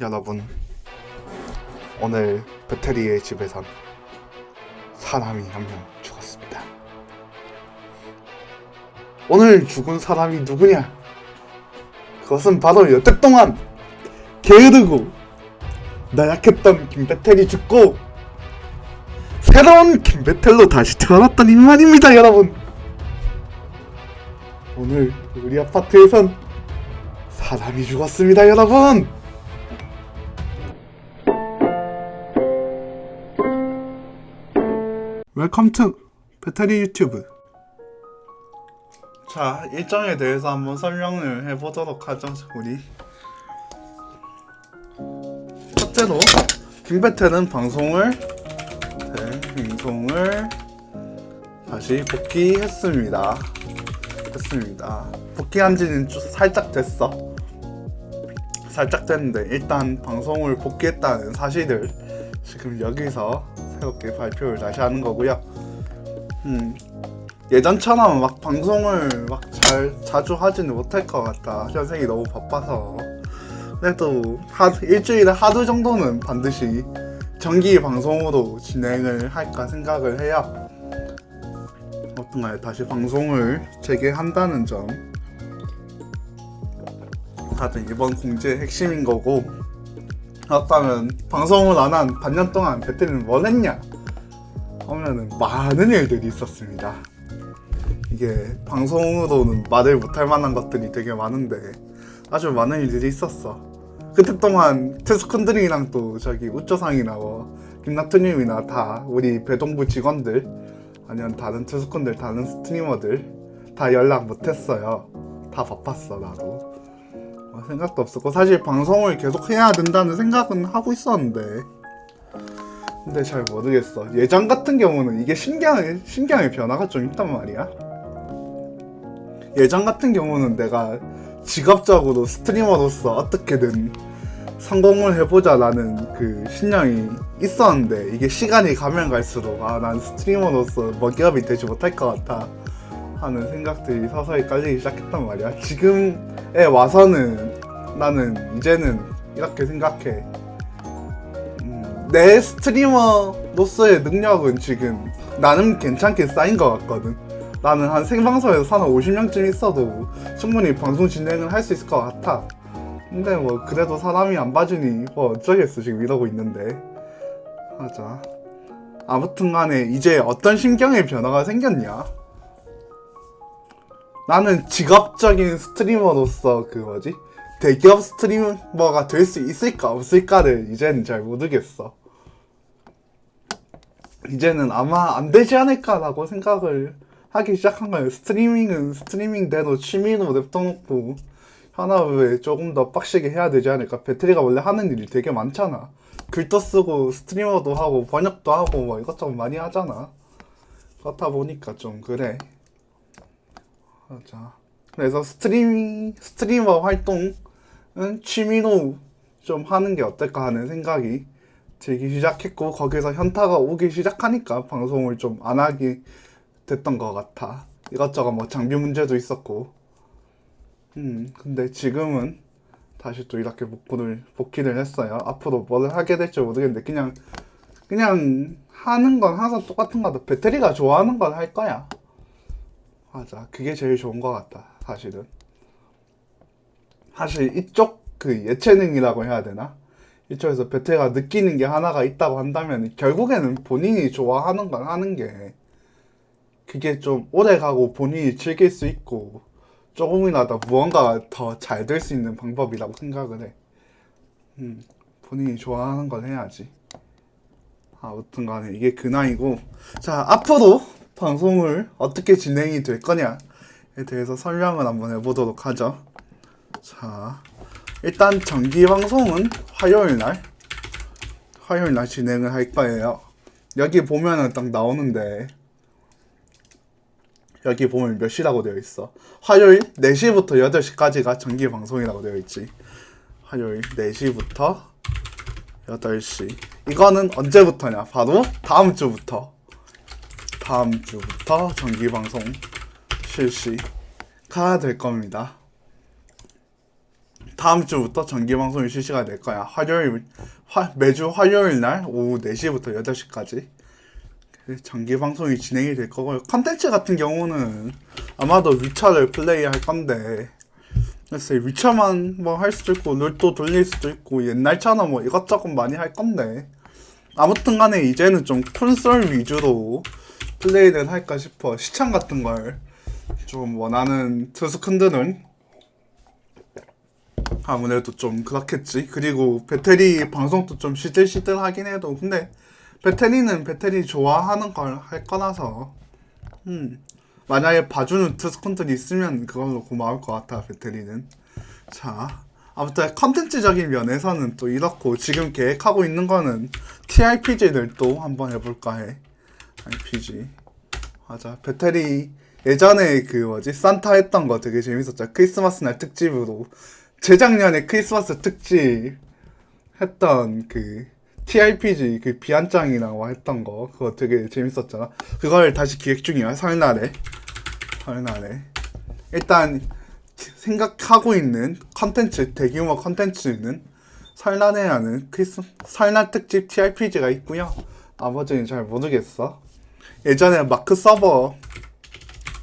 여러분, 오늘 배터리의 집에선 사람이 한 명 죽었습니다. 오늘 죽은 사람이 누구냐? 그것은 바로 여태 동안 게으르고 나약했던 김배텔이 죽고 새로운 김배텔로 다시 태어났던 인물입니다, 여러분. 오늘 우리 아파트에선 사람이 죽었습니다, 여러분. 웰컴 투 배터리 유튜브. 자, 일정에 대해서 한번 설명을 해보도록 하죠, 우리. 첫째로 김배텔은 방송을 네, 방송을 다시 복귀했습니다. 했습니다. 복귀한 지는 좀 살짝 됐어. 살짝 됐는데 일단 방송을 복귀했다는 사실을 지금 여기서 새롭게 발표를 다시 하는 거고요. 음, 예전처럼 막 방송을 막 잘 자주 하지는 못할 것 같다. 현생이 너무 바빠서. 그래도 하, 일주일에 하루 정도는 반드시 정기 방송으로 진행을 할까 생각을 해요. 어떤가요? 다시 방송을 재개한다는 점. 다들 이번 공지의 핵심인 거고 그렇다면 방송을 안 한 반년 동안 배터리는 뭘 했냐? 하면은 많은 일들이 있었습니다. 이게 방송으로는 말을 못할 만한 것들이 되게 많은데 아주 많은 일들이 있었어. 그때 동안 테스콘들이랑 또 저기 우쩌상이나 뭐 김나트님이나 다 우리 배동부 직원들 아니면 다른 테스콘들 다른 스트리머들 다 연락 못했어요. 다 바빴어 나도. 어, 생각도 없었고 사실 방송을 계속 해야 된다는 생각은 하고 있었는데. 근데 잘 모르겠어. 예전 같은 경우는 이게 신경의 신경의 변화가 좀 있단 말이야. 예전 같은 경우는 내가 직업적으로 스트리머로서 어떻게든 성공을 해보자 라는 그 신념이 있었는데 이게 시간이 가면 갈수록 아 난 스트리머로서 먹이업이 되지 못할 것 같아 하는 생각들이 서서히 깔리기 시작했단 말이야. 지금에 와서는 나는 이제는 이렇게 생각해. 음, 내 스트리머로서의 능력은 지금 나름 괜찮게 쌓인 것 같거든. 나는 한 생방송에서 사람 50명쯤 있어도 충분히 방송 진행을 할 수 있을 것 같아. 근데 뭐 그래도 사람이 안 봐주니 뭐 어쩌겠어 지금 이러고 있는데. 하자. 아무튼 간에 이제 어떤 신경의 변화가 생겼냐? 나는 직업적인 스트리머로서 그 뭐지 대기업 스트리머가 될 수 있을까 없을까를 이제는 잘 모르겠어. 이제는 아마 안 되지 않을까라고 생각을 하기 시작한 거예요. 스트리밍은 스트리밍대로 취미로 냅둬놓고 현업에 조금 더 빡시게 해야 되지 않을까. 배터리가 원래 하는 일이 되게 많잖아. 글도 쓰고 스트리머도 하고 번역도 하고 뭐 이것저것 많이 하잖아. 그렇다 보니까 좀 그래. 맞아. 그래서 스트리밍 스트리머 활동은 취미로 좀 하는 게 어떨까 하는 생각이 들기 시작했고 거기서 현타가 오기 시작하니까 방송을 좀 안 하게 됐던 것 같아. 이것저것 뭐 장비 문제도 있었고. 음 근데 지금은 다시 또 이렇게 복구를 복귀를 했어요. 앞으로 뭘 하게 될지 모르겠는데 그냥 그냥 하는 건 항상 똑같은 거 같아. 배터리가 좋아하는 건 할 거야. 맞아. 그게 제일 좋은 것 같다. 사실은. 사실 이쪽 그 예체능이라고 해야 되나? 이쪽에서 베테가 느끼는 게 하나가 있다고 한다면 결국에는 본인이 좋아하는 건 하는 게 그게 좀 오래 가고 본인이 즐길 수 있고 조금이라도 무언가 더 잘 될 수 있는 방법이라고 생각을 해. 음, 본인이 좋아하는 걸 해야지. 아무튼 간에 이게 근황이고 자 앞으로 방송을 어떻게 진행이 될 거냐에 대해서 설명을 한번 해보도록 하죠. 자, 일단 정기 방송은 화요일 날, 화요일 날 진행을 할 거예요. 여기 보면은 딱 나오는데, 여기 보면 몇 시라고 되어 있어. 화요일 4시부터 8시까지가 정기 방송이라고 되어 있지. 화요일 4시부터 8시. 이거는 언제부터냐? 바로 다음 주부터. 다음 주부터 정기 방송 실시가 될 겁니다. 다음 주부터 정기 방송이 실시가 될 거야. 화요일 화, 매주 화요일 날 오후 4시부터 8시까지 정기 방송이 진행이 될 거고요. 컨텐츠 같은 경우는 아마도 위쳐를 플레이할 건데 글쎄 위쳐만 뭐 할 수도 있고 롤도 돌릴 수도 있고 옛날처럼 뭐 이것저것 많이 할 건데 아무튼 간에 이제는 좀 콘솔 위주로 플레이를 할까 싶어 시청 같은 걸 좀 원하는 투스큰들은 아무래도 좀 그렇겠지. 그리고 배터리 방송도 좀 시들시들하긴 해도. 근데 배터리는 배터리 좋아하는 걸 할 거라서. 음. 만약에 봐주는 투스콘들이 있으면 그걸로 고마울 것 같아 배터리는. 자 아무튼 컨텐츠적인 면에서는 또 이렇고 지금 계획하고 있는 거는 TRPG를 또 한번 해볼까 해. RPG 맞아. 배터리 예전에 그 뭐지? 산타 했던 거 되게 재밌었죠. 크리스마스 날 특집으로 재작년에 크리스마스 특집 했던 그 TRPG 그 비안짱이라고 했던 거 그거 되게 재밌었잖아. 그걸 다시 기획 중이야 설날에. 설날에. 일단 생각하고 있는 컨텐츠 대규모 컨텐츠는 설날에 하는 크리스 설날 특집 TRPG가 있고요. 나머지는 잘 모르겠어. 예전에 마크 서버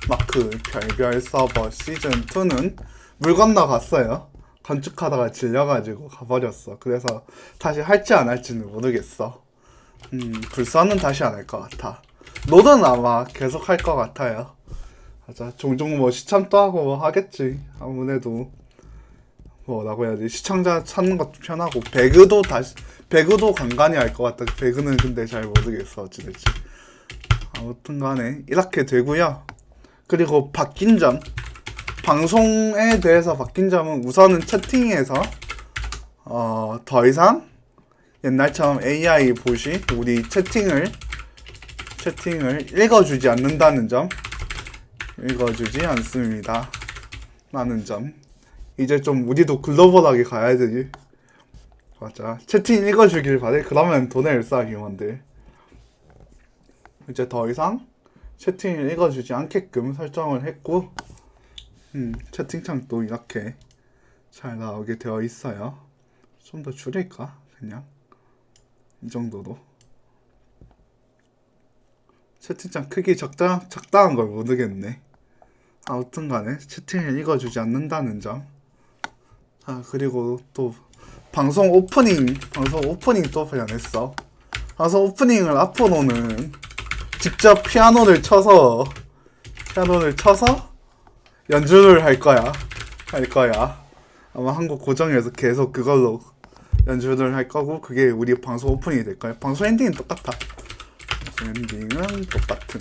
마크 별별 서버 시즌 2는 물 건너 갔어요. 건축하다가 질려가지고 가버렸어. 그래서 다시 할지 안 할지는 모르겠어. 음, 불사는 다시 안 할 것 같아. 노는 아마 계속 할 것 같아요. 맞아. 종종 뭐 시참도 하고 뭐 하겠지. 아무래도 뭐라고 해야지. 시청자 찾는 것도 편하고 배그도 다시 배그도 간간히 할 것 같다. 배그는 근데 잘 모르겠어. 어찌될지. 아무튼 간에 이렇게 되고요. 그리고 바뀐 점 방송에 대해서 바뀐 점은 우선은 채팅에서 어, 더 이상 옛날처럼 AI 보시 우리 채팅을 채팅을 읽어주지 않는다는 점 읽어주지 않습니다. 라는 점. 이제 좀 우리도 글로벌하게 가야 되지 맞아. 채팅 읽어주길 바래. 그러면 돈을 쌓 휴먼들. 이제 더 이상 채팅을 읽어주지 않게끔 설정을 했고 음, 채팅창도 이렇게 잘 나오게 되어 있어요. 좀 더 줄일까? 그냥? 이 정도로. 채팅창 크기 적당, 적당한 걸 모르겠네. 아무튼 간에 채팅을 읽어주지 않는다는 점. 아, 그리고 또 방송 오프닝 방송 오프닝 또 변했어 방송 오프닝을 앞으로는 직접 피아노를 쳐서 피아노를 쳐서 연주를 할 거야. 할 거야. 아마 한국 고정에서 계속 그걸로 연주를 할 거고 그게 우리 방송 오프닝이 될 거야. 방송 엔딩은 똑같아. 방송 엔딩은 똑같은.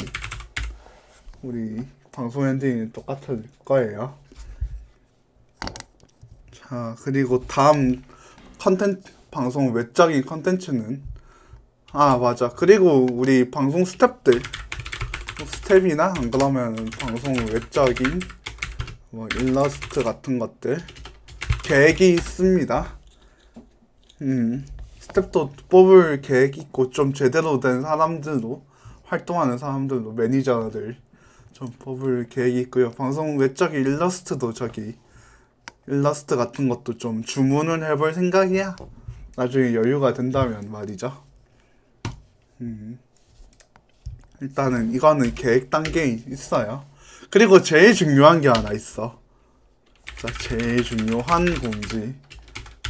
우리 방송 엔딩은 똑같을 거예요. 자 그리고 다음 컨텐츠 방송 외적인 컨텐츠는? 아 맞아. 그리고 우리 방송 스탭들. 뭐 스텝이나 안 그러면 방송 외적인 뭐 일러스트 같은 것들 계획이 있습니다 음 스텝도 뽑을 계획 있고 좀 제대로 된 사람들로 활동하는 사람들로 매니저들 좀 뽑을 계획이 있고요 방송 외적인 일러스트도 저기 일러스트 같은 것도 좀 주문을 해볼 생각이야 나중에 여유가 된다면 말이죠 음. 일단은 이거는 계획 단계에 있어요. 그리고 제일 중요한 게 하나 있어. 자, 제일 중요한 공지.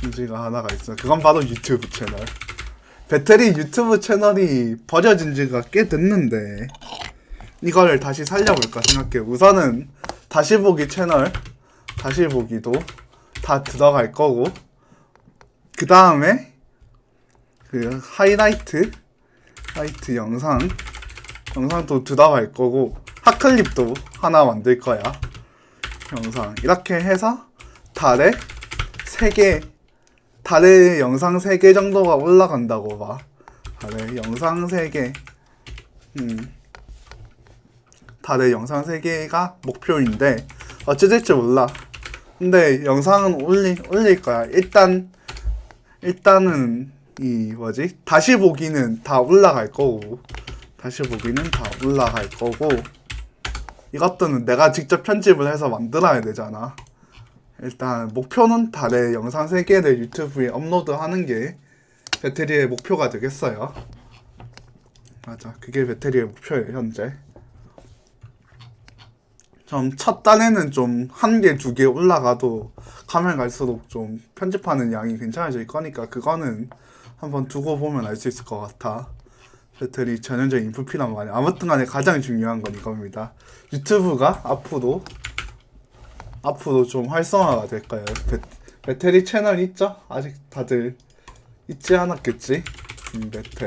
공지가 하나가 있어. 그건 바로 유튜브 채널. 배터리 유튜브 채널이 버려진 지가 꽤 됐는데, 이거를 다시 살려볼까 생각해. 우선은 다시 보기 채널, 다시 보기도 다 들어갈 거고, 그 다음에 그 하이라이트 하이트 영상 영상도 들어갈 거고 핫클립도 하나 만들 거야. 영상. 이렇게 해서 달에 3개 달에 영상 3개 정도가 올라간다고 봐. 달에 영상 3개. 음. 달에 영상 3개가 목표인데 어찌 될지 몰라. 근데 영상은 올리, 올릴 거야. 일단 일단은 이 뭐지? 다시 보기는 다 올라갈 거고. 다시 보기는 다 올라갈 거고 이것들은 내가 직접 편집을 해서 만들어야 되잖아 일단 목표는 달에 영상 3개를 유튜브에 업로드하는 게 배터리의 목표가 되겠어요. 맞아, 그게 배터리의 목표예요 현재. 좀첫 단에는 좀 한 개, 두 개 올라가도 가면 갈수록 좀 편집하는 양이 괜찮아질 거니까 그거는 한번 두고 보면 알 수 있을 것 같아. 배터리 전형적인 인풋이란 말이야. 아무튼 간에 가장 중요한 건 이겁니다. 유튜브가 앞으로 앞으로 좀 활성화가 될 거예요. 배, 배터리 채널 있죠? 아직 다들 있지 않았겠지? 음, 배터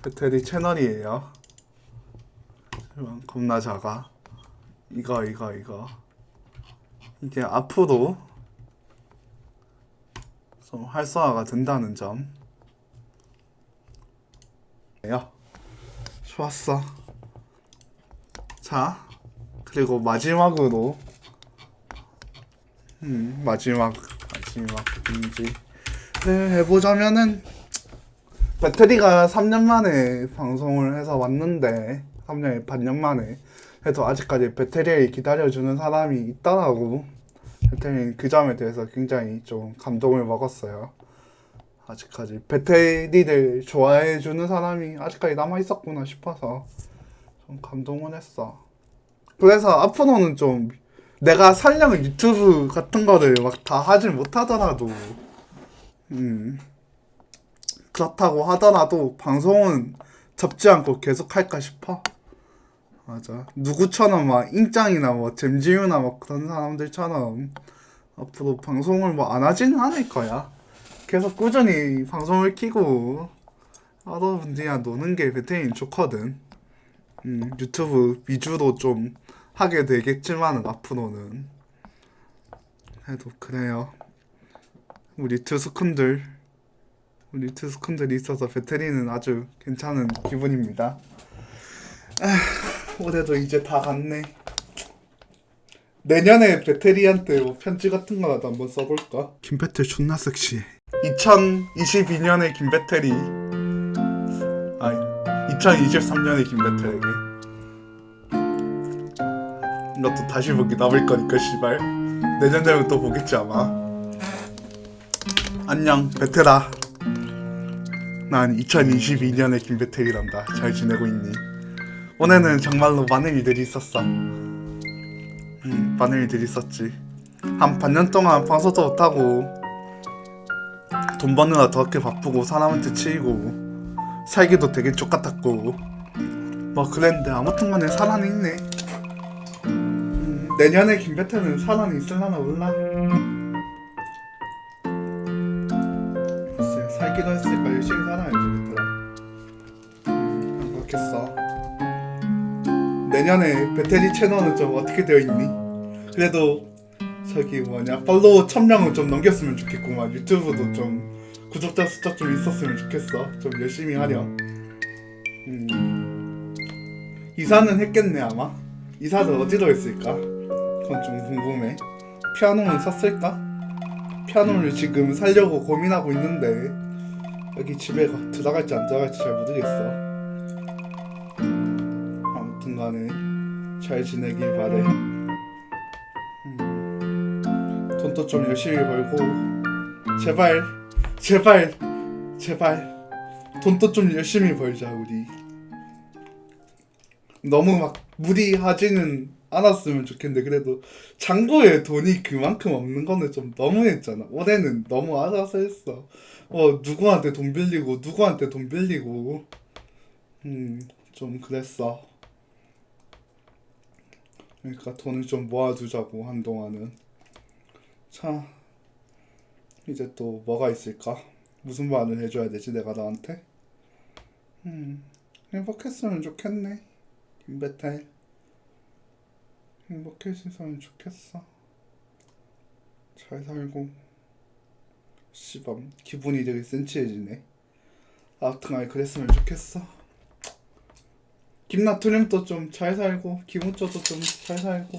배터리 채널이에요. 겁나 작아. 이거 이거 이거 이게 앞으로 좀 활성화가 된다는 점. 야, 좋았어. 자, 그리고 마지막으로 음 마지막 마지막 인지를 해보자면은 배터리가 3년 만에 방송을 해서 왔는데 3년 반년 만에 해도 아직까지 배터리를 기다려주는 사람이 있다라고 배터리 그 점에 대해서 굉장히 좀 감동을 먹었어요. 아직까지 배터리를 좋아해주는 사람이 아직까지 남아 있었구나 싶어서 좀 감동을 했어. 그래서 앞으로는 좀 내가 살려는 유튜브 같은 거를 막 다 하질 못하더라도 음 그렇다고 하더라도 방송은 접지 않고 계속 할까 싶어. 맞아. 누구처럼 막 인짱이나 뭐 잼지유나 막 그런 사람들처럼 앞으로 방송을 뭐 안 하지는 않을 거야. 계속 꾸준히 방송을 키고 여러분들이랑 노는 게 배터리는 좋거든. 음, 유튜브 위주로 좀 하게 되겠지만 앞으로는 해도 그래요. 우리 투스쿤들 우리 투스쿤들이 있어서 배터리는 아주 괜찮은 기분입니다. 아, 올해도 이제 다 갔네. 내년에 배터리한테 뭐 편지 같은 거라도 한번 써볼까? 김배틀 존나 섹시해. 2022년에 김배터리. 아니 2023년에 김배터에게. 이것도 다시 보기 남을 거니까 씨발. 내년 되면 또 보겠지 아마. 안녕 베테라. 난 2022년의 김배태이란다. 잘 지내고 있니? 올해는 정말로 많은 일들이 있었어. 음, 많은 일들이 있었지. 한 반년 동안 방송도 못하고 돈 버느라 더럽게 바쁘고 사람한테 치이고 살기도 되게 족같았고. 뭐 그랬는데 아무튼 간에 사랑이 있네. 음, 내년에 김배태는 사랑이 있을라나 몰라. 글쎄 살기도 했으니까 열심히 살아야지 배태라 음, 그렇겠어. 내년에 배터리 채널은 좀 어떻게 되어 있니? 그래도 저기 뭐냐 팔로워 1000명은 좀 넘겼으면 좋겠구만. 유튜브도 좀 구독자 숫자 좀 있었으면 좋겠어. 좀 열심히 하렴. 음. 이사는 했겠네 아마. 이사는 어디로 했을까? 그건 좀 궁금해. 피아노는 샀을까? 피아노를 지금 살려고 고민하고 있는데 여기 집에 가, 들어갈지 안 들어갈지 잘 모르겠어. 아무튼 간에 잘 지내길 바래 돈도 좀 열심히 벌고 제발 제발 제발 돈도 좀 열심히 벌자 우리. 너무 막 무리하지는 않았으면 좋겠는데 그래도 잔고에 돈이 그만큼 없는 거는 좀 너무했잖아. 올해는 너무 알아서 했어. 어 누구한테 돈 빌리고 누구한테 돈 빌리고. 음 좀 그랬어. 그러니까 돈을 좀 모아두자고 한동안은 자, 이제 또 뭐가 있을까? 무슨 말을 해줘야 되지, 내가 너한테? 음, 행복했으면 좋겠네, 김배탈. 행복해지면 좋겠어. 잘 살고. 씨밤, 기분이 되게 센치해지네. 아무튼간에 그랬으면 좋겠어. 김나트림도 좀 잘 살고, 기분조도 좀 잘 살고.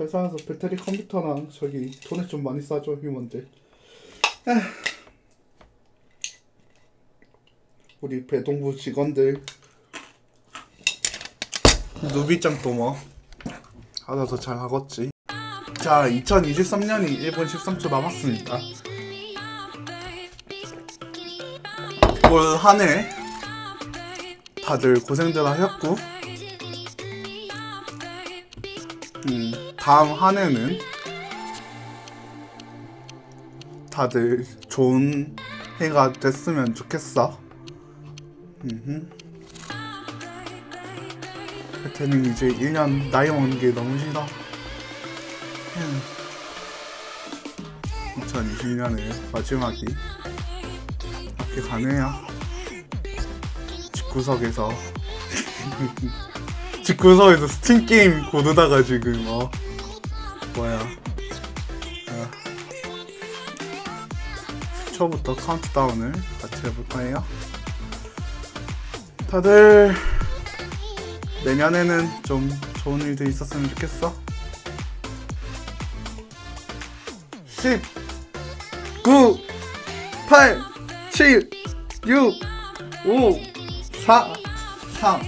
잘 살아서 배터리 컴퓨터나 저기 돈을 좀 많이 싸줘 휴먼들. 우리 배동부 직원들 누비짱 또뭐 알아서 잘 하겠지 자, 2023년이 1분 13초 남았습니다. 올 한해 다들 고생들 하셨고, 다음 한 해는 다들 좋은 해가 됐으면 좋겠어. 혜태는 이제 1년 나이 먹는 게 너무 싫어. 2020년의 마지막이 이렇게 가네요. 집구석에서 집구석에서 스팀 게임 고르다가 지금 어 뭐야 어. 10초부터 카운트다운을 같이 해볼 거예요. 다들 내년에는 좀 좋은 일도 있었으면 좋겠어. 10, 9, 8, 7, 6, 5, 4, 3,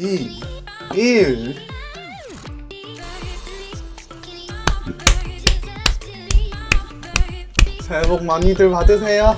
2, 1. 새해 복 많이들 받으세요.